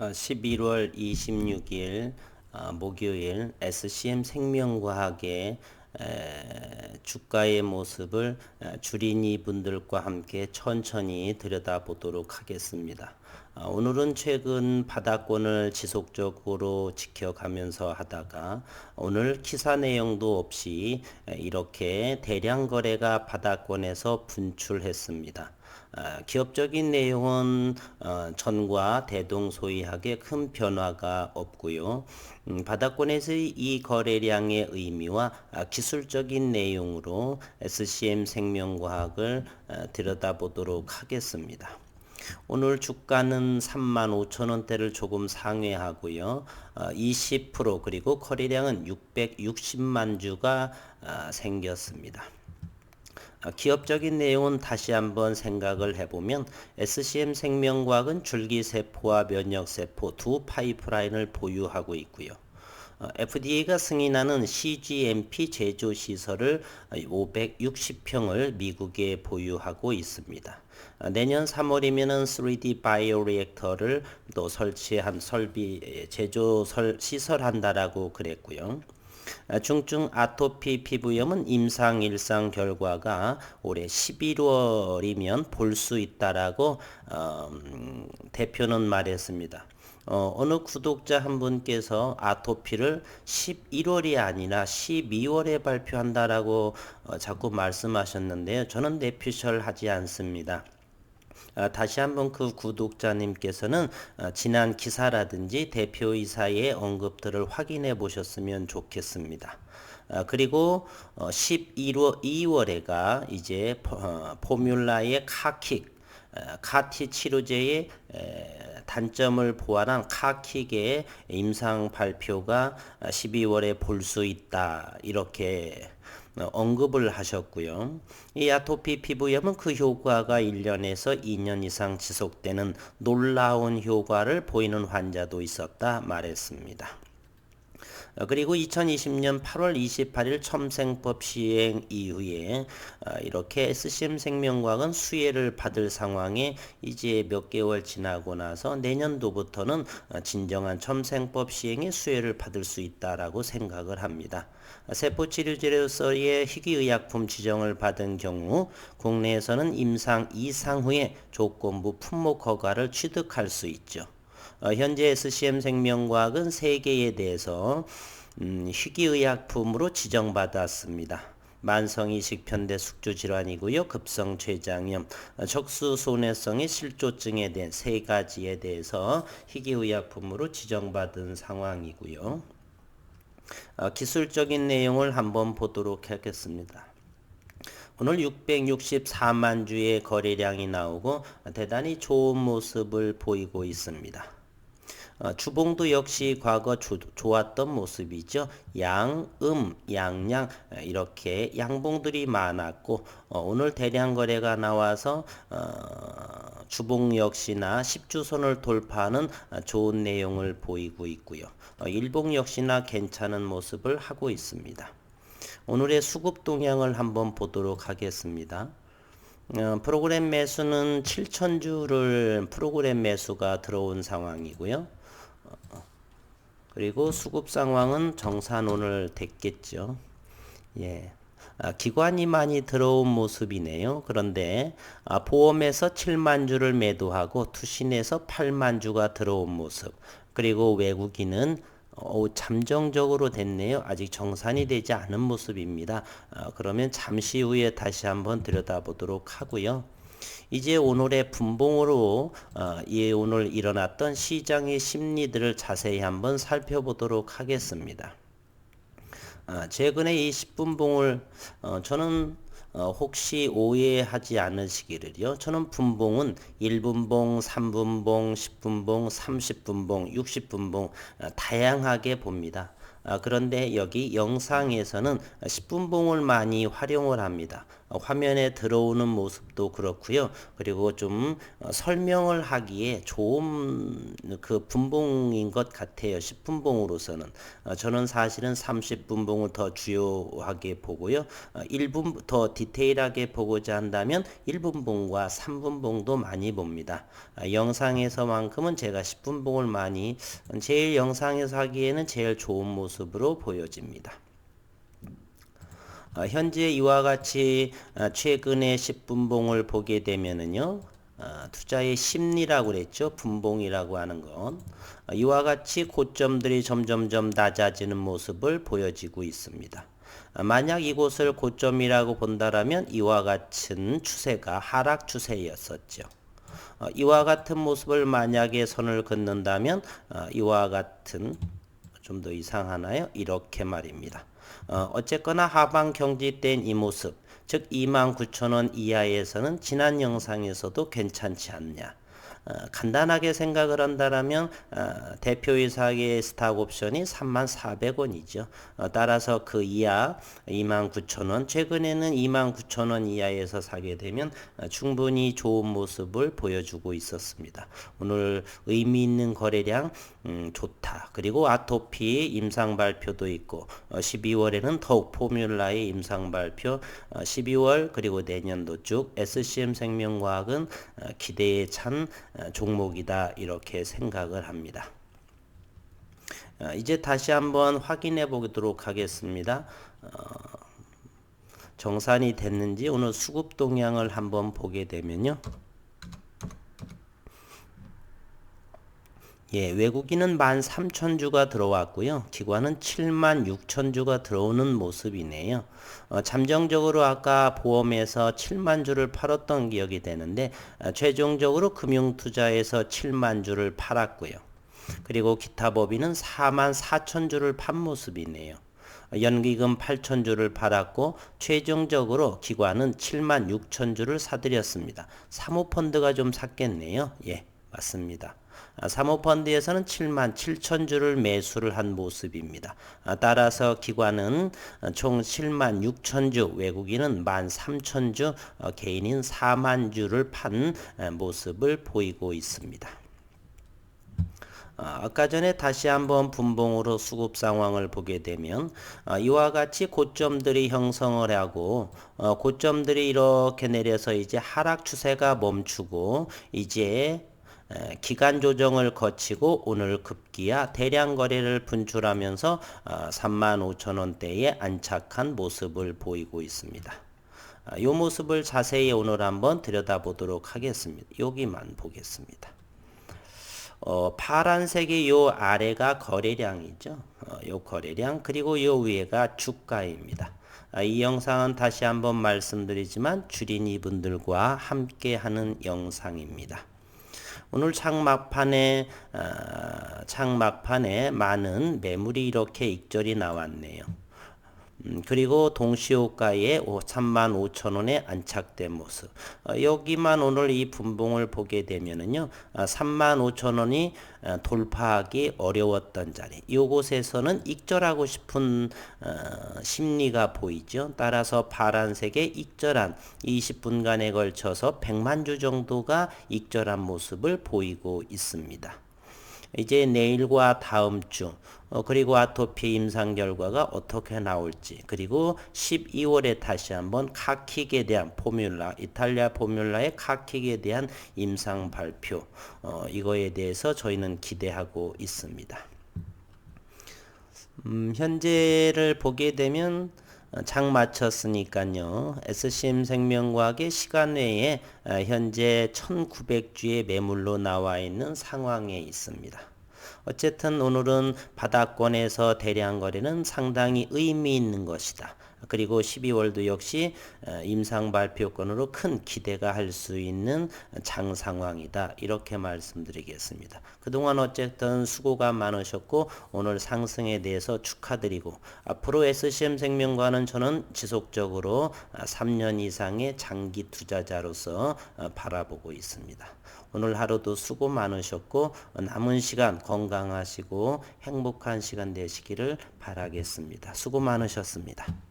어, 11월 26일 어, 목요일 SCM 생명과학의 에, 주가의 모습을 에, 주린이 분들과 함께 천천히 들여다보도록 하겠습니다. 어, 오늘은 최근 바닥권을 지속적으로 지켜가면서 하다가 오늘 기사 내용도 없이 에, 이렇게 대량 거래가 바닥권에서 분출했습니다. 아, 기업적인 내용은 어, 전과 대동 소이하게 큰 변화가 없고요. 음, 바닥권에서의 이 거래량의 의미와 아, 기술적인 내용으로 SCM 생명과학을 어, 들여다보도록 하겠습니다. 오늘 주가는 35,000원대를 조금 상회하고요. 어, 20% 그리고 거래량은 660만 주가 아, 생겼습니다. 아, 기업적인 내용은 다시 한번 생각을 해보면 SCM 생명과학은 줄기세포와 면역세포 두 파이프라인을 보유하고 있고요. 어, FDA가 승인하는 CGMP 제조 시설을 560평을 미국에 보유하고 있습니다. 어, 내년 3월이면은 3D 바이오 리액터를 또 설치한 설비 제조 설 시설한다라고 그랬고요. 아, 중증 아토피 피부염은 임상 일상 결과가 올해 11월이면 볼 수 있다라고 어, 음, 대표는 말했습니다. 어, 어느 구독자 한 분께서 아토피를 11월이 아니라 12월에 발표한다라고 어, 자꾸 말씀하셨는데요. 저는 내피셜 하지 않습니다. 아, 다시 한번 그 구독자님께서는 아, 지난 기사라든지 대표이사의 언급들을 확인해 보셨으면 좋겠습니다. 아, 그리고 어, 11월 2월에가 이제 포, 어, 포뮬라의 카킥 어, 카티 치료제의 에, 단점을 보완한 카킥의 임상 발표가 12월에 볼 수 있다 이렇게 어, 언급을 하셨고요. 이 아토피 피부염은 그 효과가 1년에서 2년 이상 지속되는 놀라운 효과를 보이는 환자도 있었다 말했습니다. 어, 그리고 2020년 8월 28일 첨생법 시행 이후에 어, 이렇게 SCM 생명과학은 수혜를 받을 상황에 이제 몇 개월 지나고 나서 내년도부터는 진정한 첨생법 시행의 수혜를 받을 수 있다라고 생각을 합니다. 세포치료제로서의 희귀의약품 지정을 받은 경우 국내에서는 임상 이상 후에 조건부 품목 허가를 취득할 수 있죠. 어, 현재 SCM 생명과학은 3개에 대해서 음, 희귀의약품으로 지정받았습니다. 만성이식 편대 숙주 질환이고요. 급성 췌장염, 어, 적수 손해성의 실조증에 대한 세 가지에 대해서 희귀의약품으로 지정받은 상황이고요. 어, 기술적인 내용을 한번 보도록 하겠습니다. 오늘 664만 주의 거래량이 나오고 대단히 좋은 모습을 보이고 있습니다. 어, 주봉도 역시 과거 조, 좋았던 모습이죠. 양, 음, 양양 이렇게 양봉들이 많았고 어, 오늘 대량 거래가 나와서 어, 주봉 역시나 10주선을 돌파하는 좋은 내용을 보이고 있고요. 어, 일봉 역시나 괜찮은 모습을 하고 있습니다. 오늘의 수급 동향을 한번 보도록 하겠습니다. 어, 프로그램 매수는 7천주를 프로그램 매수가 들어온 상황이고요. 그리고 수급 상황은 정산원을 됐겠죠. 예. 아, 기관이 많이 들어온 모습이네요. 그런데 아, 보험에서 7만 주를 매도하고 투신에서 8만 주가 들어온 모습. 그리고 외국인은 어, 잠정적으로 됐네요. 아직 정산이 되지 않은 모습입니다. 아, 그러면 잠시 후에 다시 한번 들여다보도록 하고요. 이제 오늘의 분봉으로 어, 예, 오늘 일어났던 시장의 심리들을 자세히 한번 살펴보도록 하겠습니다. 아, 최근에 이 10분봉을 어, 저는 어, 혹시 오해하지 않으시기를요. 저는 분봉은 1분봉, 3분봉, 10분봉, 30분봉, 60분봉 어, 다양하게 봅니다. 아, 그런데 여기 영상에서는 10분봉을 많이 활용을 합니다. 어, 화면에 들어오는 모습도 그렇고요. 그리고 좀 어, 설명을 하기에 좋은 그 분봉인 것 같아요. 10분봉으로서는 어, 저는 사실은 30분봉을 더 주요하게 보고요. 1분 더 디테일하게 보고자 한다면 1분봉과 3분봉도 많이 봅니다. 영상에서만큼은 제가 10분봉을 많이 제일 영상에서 하기에는 제일 좋은 모습으로 보여집니다. 어, 현재 이와 같이 어, 최근의 10분봉을 보게 되면은요. 어, 투자의 심리라고 그랬죠. 분봉이라고 하는 건 어, 이와 같이 고점들이 점점점 낮아지는 모습을 보여지고 있습니다. 어, 만약 이곳을 고점이라고 본다라면 이와 같은 추세가 하락 추세였었죠. 어, 이와 같은 모습을 만약에 선을 긋는다면 어, 이와 같은 좀 더 이상하나요? 이렇게 말입니다. 어, 어쨌거나 하방 경직된 이 모습, 즉 29,000원 이하에서는 지난 영상에서도 괜찮지 않냐. 어, 간단하게 생각을 한다라면 어, 대표이사의 스탁 옵션이 34,400원이죠. 어, 따라서 그 이하 29,000원, 최근에는 29,000원 이하에서 사게 되면 어, 충분히 좋은 모습을 보여주고 있었습니다. 오늘 의미 있는 거래량 음, 좋다. 그리고 아토피 임상 발표도 있고 어, 12월에는 더욱 포뮬라의 임상 발표, 어, 12월 그리고 내년도 쭉 SCM 생명과학은 어, 기대에 찬 어, 종목이다 이렇게 생각을 합니다. 어, 이제 다시 한번 확인해 보도록 하겠습니다. 어, 정산이 됐는지 오늘 수급 동향을 한번 보게 되면요. 예, 외국인은 13,000주가 들어왔고요. 기관은 76,000주가 들어오는 모습이네요. 어, 잠정적으로 아까 보험에서 7만 주를 팔았던 기억이 되는데 어, 최종적으로 금융투자에서 7만 주를 팔았고요. 그리고 기타 법인은 4만 4천 주를 판 모습이네요. 연기금 8천 주를 팔았고 최종적으로 기관은 7만 6천 주를 사들였습니다. 사모펀드가 좀 샀겠네요. 예, 맞습니다. 아, 사모펀드에서는 7만 7천 주를 매수를 한 모습입니다. 아, 따라서 기관은 총 7만 6천 주, 외국인은 1만 3천 주, 어, 개인인 4만 주를 판 모습을 보이고 있습니다. 아, 아까 전에 다시 한번 분봉으로 수급 상황을 보게 되면 이와 같이 고점들이 형성을 하고 어, 고점들이 이렇게 내려서 이제 하락 추세가 멈추고 이제 기간 조정을 거치고 오늘 급기야 대량 거래를 분출하면서 35,000원대에 어, 안착한 모습을 보이고 있습니다. 이 아, 모습을 자세히 오늘 한번 들여다보도록 하겠습니다. 여기만 보겠습니다. 어, 파란색의 요 아래가 거래량이죠. 어, 요 거래량 그리고 요 위에가 주가입니다. 아, 이 영상은 다시 한번 말씀드리지만 주린이 분들과 함께 하는 영상입니다. 오늘 창막판에 어, 창막판에 많은 매물이 이렇게 익절이 나왔네요. 음, 그리고 동시호가에 3만 5천 원에 안착된 모습. 어, 여기만 오늘 이 분봉을 보게 되면은요, 어, 3만 5천 원이 어, 돌파하기 어려웠던 자리. 이곳에서는 익절하고 싶은 어, 심리가 보이죠. 따라서 파란색의 익절한 20분간에 걸쳐서 100만 주 정도가 익절한 모습을 보이고 있습니다. 이제 내일과 다음 주 어, 그리고 아토피 임상 결과가 어떻게 나올지 그리고 12월에 다시 한번 카킥에 대한 포뮬라 이탈리아 포뮬라의 카킥에 대한 임상 발표 어, 이거에 대해서 저희는 기대하고 있습니다. 음, 현재를 보게 되면 장 마쳤으니까요. SCM 생명과학의 시간 외에 어, 현재 1900주의 매물로 나와 있는 상황에 있습니다. 어쨌든 오늘은 바닥권에서 대량 거래는 상당히 의미 있는 것이다. 그리고 12월도 역시 어, 임상 발표권으로 큰 기대가 할 수 있는 장 상황이다. 이렇게 말씀드리겠습니다. 그동안 어쨌든 수고가 많으셨고 오늘 상승에 대해서 축하드리고 앞으로 SCM 생명과는 저는 지속적으로 3년 어, 이상의 장기 투자자로서 어, 바라보고 있습니다. 오늘 하루도 수고 많으셨고 남은 시간 건강하시고 행복한 시간 되시기를 바라겠습니다. 수고 많으셨습니다.